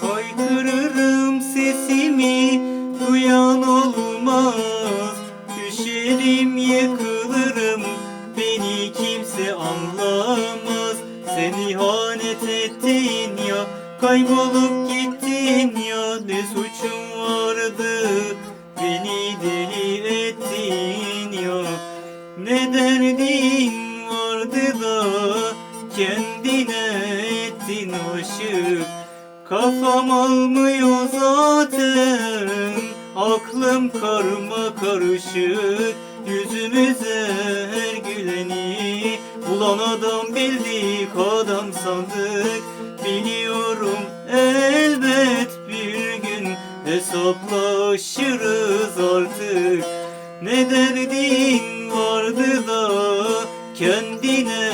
Haykırırım sesimi duyan olmaz. Düşerim yıkılırım beni kimse anlamaz. Sen ihanet ettin ya kaybolup gittin ya. Ne suçum vardı beni deli ya. Ne derdin vardı da kendine ettin aşık Kafam almıyor zaten. Aklım karma karışık. Yüzümüze her güleni Ulan adam bildik adam sandık. Biliyorum elbet bir gün Hesaplaşırız artık. Ne derdin vardı da Kendine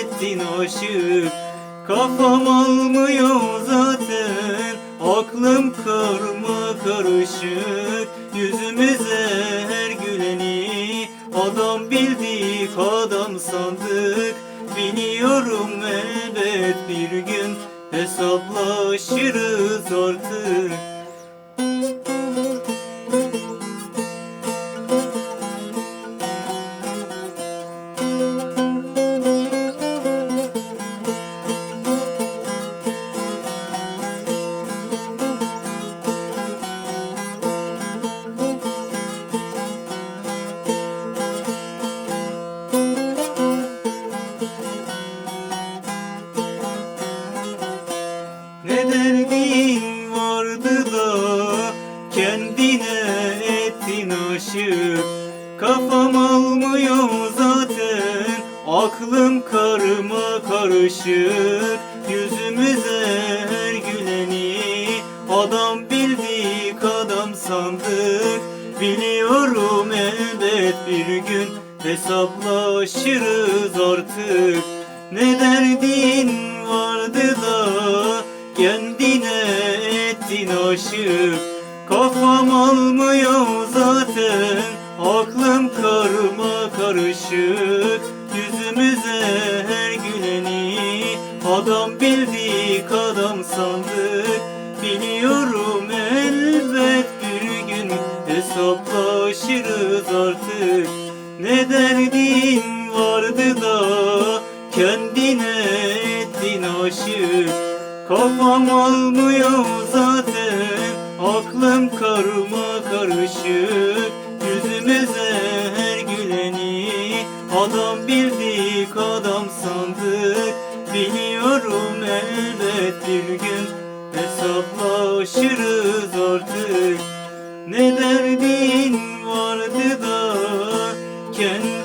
ettin aşık Kafam almıyor zaten Aklım karma karışık. Yüzümüze her güleni Adam bildik adam sandık. Biliyorum elbet bir gün Hesaplaşırız artık aklım karma karışık Yüzümüze her güleni adam bildik adam sandık Biliyorum elbet bir gün hesaplaşırız artık. Ne derdin vardı da kendine ettin aşık. Kafam almıyor zaten aklım karma karışık Yüzümüze her güleni adam bildik adam sandık. Biliyorum elbet bir gün hesaplaşırız artık. Ne derdin vardı da kendine ettin aşık. Kafam almıyor zaten Aklım karma karışık Adam bildik adam sandık. Biliyorum elbet bir gün Hesaplaşırız artık. Ne derdin vardı da? Kendine